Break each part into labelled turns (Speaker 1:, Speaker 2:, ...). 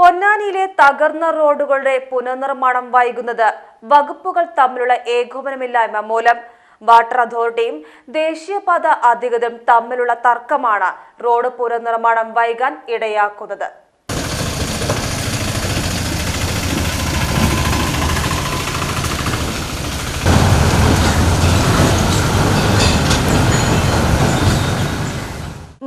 Speaker 1: പൊന്നാനിയിലെ തകർന്ന റോഡുകളുടെ പുനർനിർമ്മാണം വൈകുന്നത് വകുപ്പുകൾ തമ്മിലുള്ള ഏകോപനമില്ലായ്മ മൂലം. വാട്ടർ അതോറിറ്റിയും ദേശീയപാത അധികൃതരും തമ്മിലുള്ള തർക്കമാണ് റോഡ് പുനർനിർമ്മാണം വൈകാൻ ഇടയാക്കുന്നത്.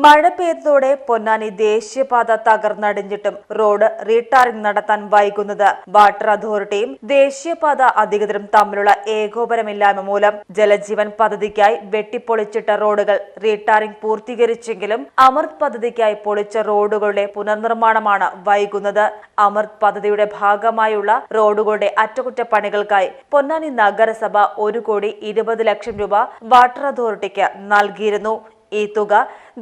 Speaker 1: മഴ പെയ്തതോടെ പൊന്നാനി ദേശീയപാത തകർന്നടിഞ്ഞിട്ടും റോഡ് റീടാറിംഗ് നടത്താൻ വൈകുന്നത്. വാട്ടർ അതോറിറ്റിയും ദേശീയപാത അധികൃതരും തമ്മിലുള്ള ഏകോപനമില്ലായ്മ മൂലം ജലജീവൻ പദ്ധതിക്കായി വെട്ടിപ്പൊളിച്ചിട്ട റോഡുകൾ റീടാറിംഗ് പൂർത്തീകരിച്ചെങ്കിലും അമൃത് പദ്ധതിക്കായി പൊളിച്ച റോഡുകളുടെ പുനർനിർമ്മാണമാണ് വൈകുന്നത്. അമൃത് പദ്ധതിയുടെ ഭാഗമായുള്ള റോഡുകളുടെ അറ്റകുറ്റപ്പണികൾക്കായി പൊന്നാനി നഗരസഭ ഒരു കോടി ഇരുപത് ലക്ഷം രൂപ വാട്ടർ അതോറിറ്റിക്ക് നൽകിയിരുന്നു. ഈ തുക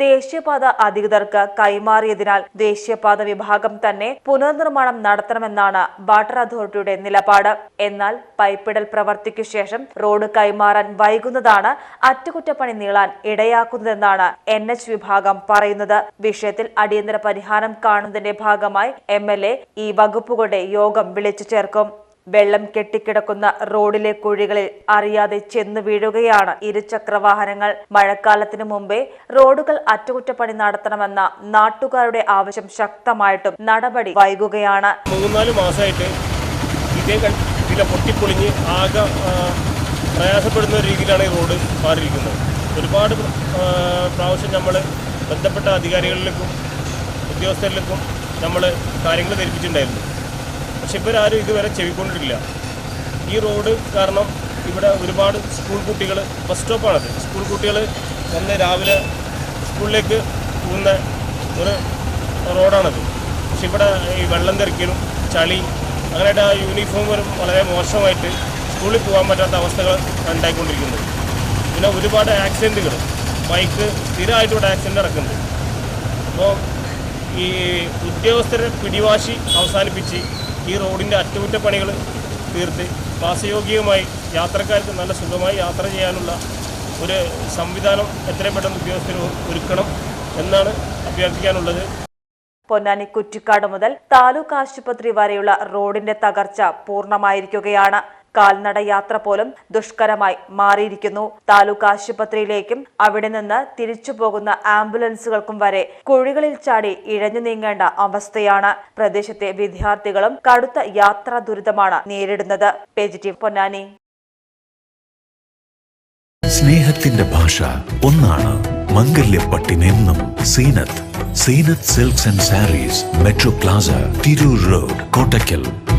Speaker 1: ദേശീയപാത അധികൃതർക്ക് കൈമാറിയതിനാൽ ദേശീയപാത വിഭാഗം തന്നെ പുനർനിർമ്മാണം നടത്തണമെന്നാണ് വാട്ടർ അതോറിറ്റിയുടെ നിലപാട്. എന്നാൽ പൈപ്പിടൽ പ്രവർത്തിക്കു ശേഷം റോഡ് കൈമാറാൻ വൈകുന്നതാണ് അറ്റകുറ്റപ്പണി നീളാൻ ഇടയാക്കുന്നതെന്നാണ് എൻ എച്ച് വിഭാഗം പറയുന്നത്. വിഷയത്തിൽ അടിയന്തര പരിഹാരം കാണുന്നതിന്റെ ഭാഗമായി എം എൽ എ ഈ വകുപ്പുകളുടെ യോഗം വിളിച്ചു ചേർക്കും. വെള്ളം കെട്ടിക്കിടക്കുന്ന റോഡിലെ കുഴികളിൽ അറിയാതെ ചെന്ന് വീഴുകയാണ് ഇരുചക്ര വാഹനങ്ങൾ മഴക്കാലത്തിനു മുമ്പേ റോഡുകൾ അറ്റകുറ്റപ്പണി നടത്തണമെന്ന നാട്ടുകാരുടെ ആവശ്യം ശക്തമായിട്ടും നടപടി വൈകുകയാണ്.
Speaker 2: മൂന്നാൽ മാസമായിട്ട് ഇതേ ഇതിലെ പൊട്ടിപ്പൊളിഞ്ഞ് ആകെ പ്രയാസപ്പെടുന്ന രീതിയിലാണ് ഈ റോഡ് മാറിയിരിക്കുന്നത്. ഒരുപാട് പ്ര- പ്രാവശ്യം നമ്മൾ ബന്ധപ്പെട്ട അധികാരികളിലേക്കും ഉദ്യോഗസ്ഥരിലേക്കും നമ്മൾ കാര്യങ്ങൾ ധരിപ്പിച്ചിട്ടുണ്ടായിരുന്നു. പക്ഷെ ഇവരാരും ഇതുവരെ ചെവിക്കൊണ്ടിട്ടില്ല. ഈ റോഡ് കാരണം ഇവിടെ ഒരുപാട് സ്കൂൾ കുട്ടികൾ ബസ് സ്റ്റോപ്പാണത് സ്കൂൾ കുട്ടികൾ വന്ന് രാവിലെ സ്കൂളിലേക്ക് പോകുന്ന ഒരു റോഡാണത്. പക്ഷെ ഇവിടെ ഈ വെള്ളം തെറിക്കലും ചളി അങ്ങനെയായിട്ട് ആ യൂണിഫോമും വളരെ മോശമായിട്ട് സ്കൂളിൽ പോകാൻ പറ്റാത്ത അവസ്ഥകൾ ഉണ്ടായിക്കൊണ്ടിരിക്കുന്നത്. പിന്നെ ഒരുപാട് ആക്സിഡന്റുകൾ ബൈക്ക് സ്ഥിരമായിട്ട് ഇവിടെ ആക്സിഡന്റ് നടക്കുന്നുണ്ട്. അപ്പോൾ ഈ ഉദ്യോഗസ്ഥരെ പിടിവാശി അവസാനിപ്പിച്ച് ഈ റോഡിന്റെ അറ്റകുറ്റപ്പണികൾ തീർത്ത് വാസയോഗ്യമായി യാത്രക്കാർക്ക് നല്ല സുഖമായി യാത്ര ചെയ്യാനുള്ള ഒരു സംവിധാനം എത്രയും പെട്ടെന്ന് ഉദ്യോഗസ്ഥർ ഒരുക്കണം എന്നാണ് അഭ്യർത്ഥിക്കാനുള്ളത്.
Speaker 1: പൊന്നാനി കുറ്റിക്കാട് മുതൽ താലൂക്ക് ആശുപത്രി വരെയുള്ള റോഡിന്റെ തകർച്ച പൂർണമായിരിക്കുകയാണ്. കാൽനട യാത്ര പോലും ദുഷ്കരമായി മാറിയിരിക്കുന്നു. താലൂക്ക് ആശുപത്രിയിലേക്കും അവിടെ നിന്ന് തിരിച്ചു പോകുന്ന ആംബുലൻസുകൾക്കും വരെ കുഴികളിൽ ചാടി ഇഴഞ്ഞു നീങ്ങേണ്ട അവസ്ഥയാണ്. പ്രദേശത്തെ വിദ്യാർത്ഥികളും കടുത്ത യാത്രാ ദുരിതമാണ് നേരിടുന്നത്. പോസിറ്റീവ് പൊന്നാനി.
Speaker 3: സ്നേഹത്തിന്റെ ഭാഷ ഒന്നാണ്. മംഗല്യപ്പട്ടിനെന്നും Seenath. Seenath silks and sarees metro plaza Tirur road Kottakkal.